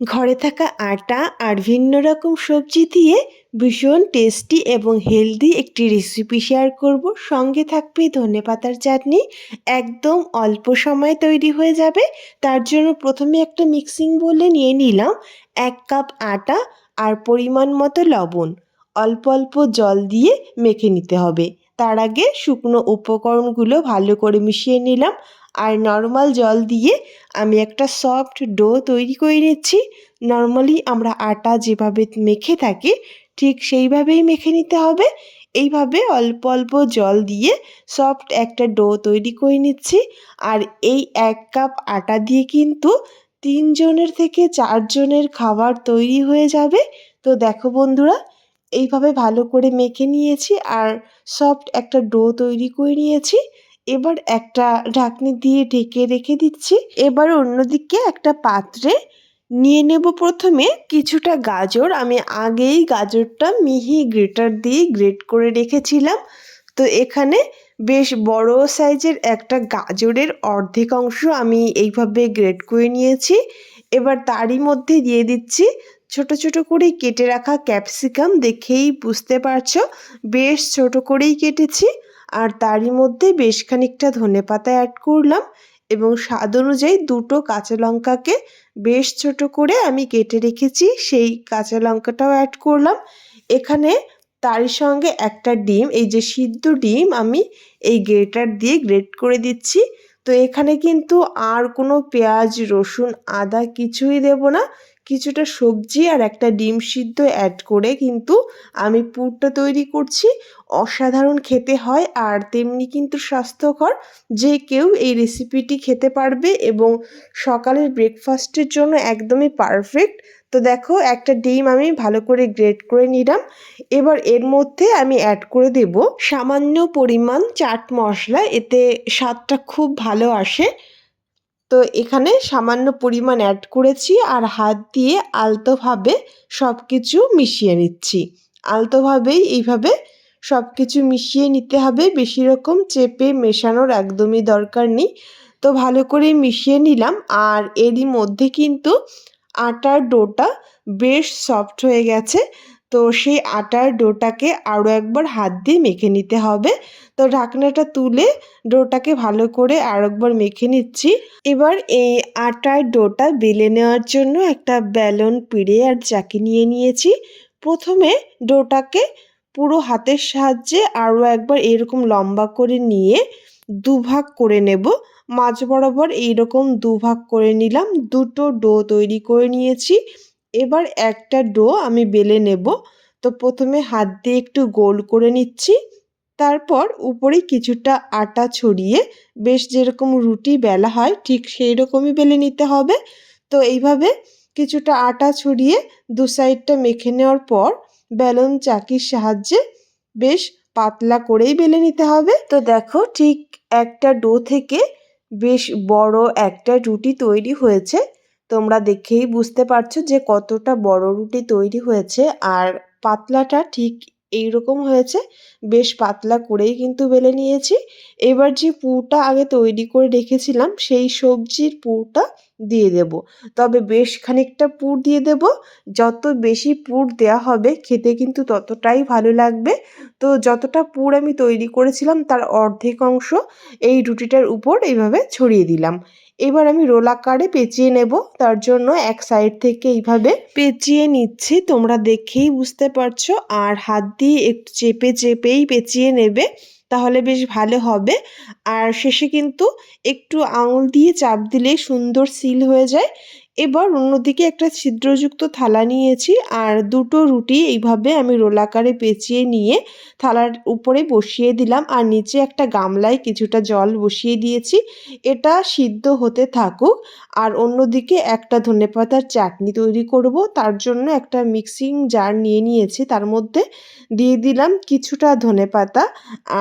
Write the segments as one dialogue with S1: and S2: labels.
S1: ঘরে থাকা আটা আর ভিন্ন রকম সবজি দিয়ে ভীষণ টেস্টি এবং হেলদি একটি রেসিপি শেয়ার করব। সঙ্গে থাকবে ধনেপাতার চাটনি। একদম অল্প সময়ে তৈরি হয়ে যাবে। তার জন্য প্রথমে একটা মিক্সিং বলে নিয়ে নিলাম এক কাপ আটা আর পরিমাণ মতো লবণ। অল্প অল্প জল দিয়ে মেখে নিতে হবে। তার আগে শুকনো উপকরণগুলো ভালো করে মিশিয়ে নিলাম আর নর্মাল জল দিয়ে আমি একটা সফট ডো তৈরি করে নিচ্ছি। নর্মালি আমরা আটা যেভাবে মেখে থাকি, ঠিক সেইভাবেই মেখে নিতে হবে। এইভাবে অল্প অল্প জল দিয়ে সফট একটা ডো তৈরি করে নিচ্ছি। আর এই এক কাপ আটা দিয়ে কিন্তু তিনজনের থেকে চারজনের খাবার তৈরি হয়ে যাবে। তো দেখো বন্ধুরা এইভাবে ভালো করে মেখে নিয়েছি আর সফট একটা ডো তৈরি করে নিয়েছি। এবার একটা ঢাকনি দিয়ে ঢেকে রেখে দিচ্ছি। এবার অন্যদিকে একটা পাত্রে নিয়ে নেব প্রথমে কিছুটা গাজর। আমি আগেই গাজরটা মিহি গ্রেটার দিয়ে গ্রেট করে রেখেছিলাম। তো এখানে বেশ বড় সাইজের একটা গাজরের অর্ধেক অংশ আমি এইভাবে গ্রেট করে নিয়েছি। এবার তারই মধ্যে দিয়ে দিচ্ছি ছোট ছোট করে কেটে রাখা ক্যাপসিকাম দেখেই বুঝতে পারছ, বেশ ছোট করেই কেটেছি। আর তারই মধ্যে বেশ খানিকটা ধনে পাতা অ্যাড করলাম এবং স্বাদ অনুযায়ী দুটো কাঁচা লঙ্কাকে বেশ ছোট করে আমি কেটে রেখেছি, সেই কাঁচা লঙ্কাটাও অ্যাড করলাম। এখানে তারই সঙ্গে একটা ডিম, এই যে সিদ্ধ ডিম আমি এই গ্রেটার দিয়ে গ্রেট করে দিচ্ছি। তো এখানে কিন্তু আর কোনো পেঁয়াজ, রসুন, আদা কিছুই দেব না। কিছুটা সবজি আর একটা ডিম সিদ্ধ অ্যাড করে কিন্তু আমি পুরটা তৈরি করছি। অসাধারণ খেতে হয় আর তেমনি কিন্তু স্বাস্থ্যকর। যে কেউ এই রেসিপিটি খেতে পারবে এবং সকালের ব্রেকফাস্টের জন্য একদমই পারফেক্ট তো দেখো, একটা ডিম আমি ভালো করে গ্রেট করে নিলাম। এবার এর মধ্যে আমি অ্যাড করে দেব সামান্য পরিমাণ চাট মশলা। এতে স্বাদটা খুব ভালো আসে। তো এখানে সামান্য পরিমাণ অ্যাড করেছি আর হাত দিয়ে আলতোভাবে সব কিছু মিশিয়ে নিচ্ছি। আলতোভাবেই এইভাবে সব কিছু মিশিয়ে নিতে হবে, বেশি রকম চেপে মেশানোর একদমই দরকার নেই। তো ভালো করে মিশিয়ে নিলাম আর এরই মধ্যে কিন্তু আটার ডোটা বেশ সফট হয়ে গেছে। তো সেই আটার ডোটাকে আরও একবার হাত দিয়ে মেখে নিতে হবে। তো ঢাকনাটা তুলে ডোটাকে ভালো করে আর একবার মেখে নিচ্ছি। এবার এই আটার ডোটা বেলে নেওয়ার জন্য একটা ব্যালন পিড়ে আর চাকি নিয়ে নিয়েছি। প্রথমে ডোটাকে পুরো হাতের সাহায্যে আরও একবার এরকম লম্বা করে নিয়ে দুভাগ করে নেব। মাঝ বরাবর এইরকম দুভাগ করে নিলাম। দুটো ডো তৈরি করে নিয়েছি। এবার একটা ডো আমি বেলে নেব। তো প্রথমে হাত দিয়ে একটু গোল করে নিচ্ছি। তারপর উপরে কিছুটা আটা ছড়িয়ে বেশ যেরকম রুটি বেলা হয় ঠিক সেই রকমই বেলে নিতে হবে। তো এইভাবে কিছুটা আটা ছড়িয়ে দু সাইডটা মেখে নেওয়ার পর বেলন চাকির সাহায্যে বেশ পাতলা করেই বেলে নিতে হবে। তো দেখো ঠিক একটা ডো থেকে বেশ বড় একটা রুটি তৈরি হয়েছে। তোমরা দেখেই বুঝতে পারছ যে কতটা বড় রুটি তৈরি হয়েছে আর পাতলাটা ঠিক এই রকম হয়েছে। বেশ পাতলা করেই কিন্তু বেলে নিয়েছি। এবার যে পুরটা আগে তৈরি করে রেখেছিলাম, সেই সবজির পুরটা দিয়ে দেব। তবে বেশ খানিকটা পুর দিয়ে দেব। যত বেশি পুর দেওয়া হবে, খেতে কিন্তু ততটাই ভালো লাগবে। তো যতটা পুর আমি তৈরি করেছিলাম, তার অর্ধেক অংশ এই রুটিটার উপর এইভাবে ছড়িয়ে দিলাম। এবার আমি রোল আকারে পেঁচিয়ে নেব। তার জন্য এক সাইড থেকে এইভাবে পেঁচিয়ে নিচ্ছি। তোমরা দেখেই বুঝতে পারছ। আর হাত দিয়ে একটু চেপে চেপেই পেঁচিয়ে নেবে, তাহলে বেশ ভালো হবে। আর শেষে কিন্তু একটু আঙুল দিয়ে চাপ দিলে সুন্দর সিল হয়ে যায়। এবার অন্যদিকে একটা ছিদ্রযুক্ত থালা নিয়েছি আর দুটো রুটি এইভাবে আমি রোলাকারে পেঁচিয়ে নিয়ে থালার উপরে বসিয়ে দিলাম আর নিচে একটা গামলায় কিছুটা জল বসিয়ে দিয়েছি। এটা সিদ্ধ হতে থাকুক আর অন্যদিকে একটা ধনেপাতার চাটনি তৈরি করব। তার জন্য একটা মিক্সিং জার নিয়ে নিয়েছি। তার মধ্যে দিয়ে দিলাম কিছুটা ধনেপাতা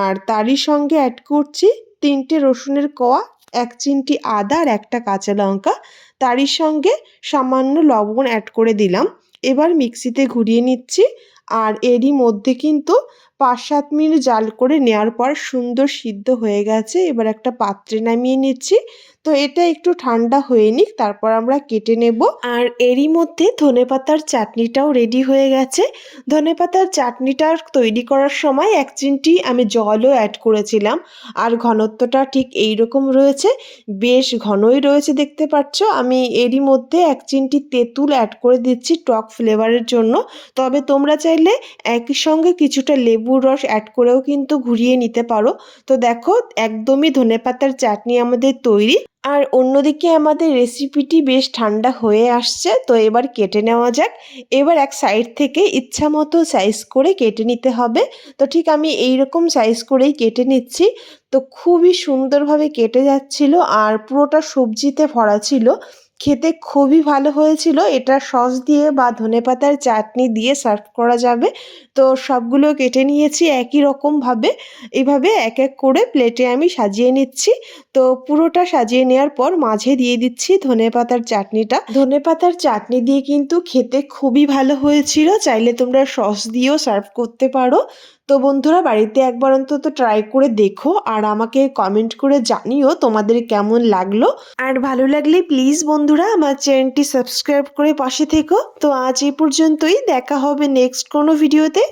S1: আর তারই সঙ্গে অ্যাড করছি তিনটে রসুনের কোয়া এক চিমটি আদা আর একটা কাঁচা লঙ্কা। তারই সঙ্গে সামান্য লবণ অ্যাড করে দিলাম। এবার মিক্সিতে ঘুরিয়ে নিচ্ছি। আর এরই মধ্যে কিন্তু পাঁচ সাত মিনিট জাল করে নেওয়ার পর সুন্দর সিদ্ধ হয়ে গেছে। এবার একটা পাত্রে নামিয়ে নিচ্ছি। তো এটা একটু ঠান্ডা হয়ে নিক, তারপর আমরা কেটে নেব। আর এরই মধ্যে ধনেপাতার চাটনিটাও রেডি হয়ে গেছে। ধনেপাতার চাটনিটা তৈরি করার সময় এক চিমটি আমি জলও অ্যাড করেছিলাম। আর ঘনত্বটা ঠিক এই রকম রয়েছে। বেশ ঘনই রয়েছে দেখতে পাচ্ছ। আমি এরই মধ্যে এক চিমটি তেঁতুল অ্যাড করে দিচ্ছি টক ফ্লেভারের জন্য। তবে তোমরা চাইলে একই সঙ্গে কিছুটা লেবুর রস অ্যাড করেও কিন্তু ঘুরিয়ে নিতে পারো। তো দেখো, একদমই ধনেপাতার চাটনি আমাদের তৈরি। আর অন্যদিকে আমাদের রেসিপিটি বেশ ঠান্ডা হয়ে আসছে, তো এবার কেটে নেওয়া যাক। এবার এক সাইড থেকে ইচ্ছা মতো সাইজ করে কেটে নিতে হবে। তো ঠিক আমি এই রকম সাইজ করেই কেটে নিচ্ছি। তো খুবই সুন্দরভাবে কেটে যাচ্ছিল আর পুরোটা সবজিতে ভরা ছিল। খেতে খুবই ভালো হয়েছিল। এটা সস দিয়ে বা ধনেপাতার চাটনি দিয়ে সার্ভ করা যাবে। তো সবগুলো কেটে নিয়েছি একই রকমভাবে। এইভাবে এক এক করে প্লেটে আমি সাজিয়ে নিচ্ছি। তো পুরোটা সাজিয়ে নেওয়ার পর মাঝে দিয়ে দিচ্ছি ধনেপাতার চাটনিটা। ধনেপাতার চাটনি দিয়ে কিন্তু খেতে খুবই ভালো হয়েছিল। চাইলে তোমরা সস দিয়েও সার্ভ করতে পারো। তো বন্ধুরা, বাড়িতে একবার অন্তত ট্রাই করে দেখো আর আমাকে কমেন্ট করে জানিও তোমাদের কেমন লাগল। আর ভালো লাগলে প্লিজ বন্ধুরা, আমার চ্যানেলটি সাবস্ক্রাইব করে পাশে থেকো। তো আজ এই পর্যন্তই, দেখা হবে নেক্সট কোনো ভিডিওতে।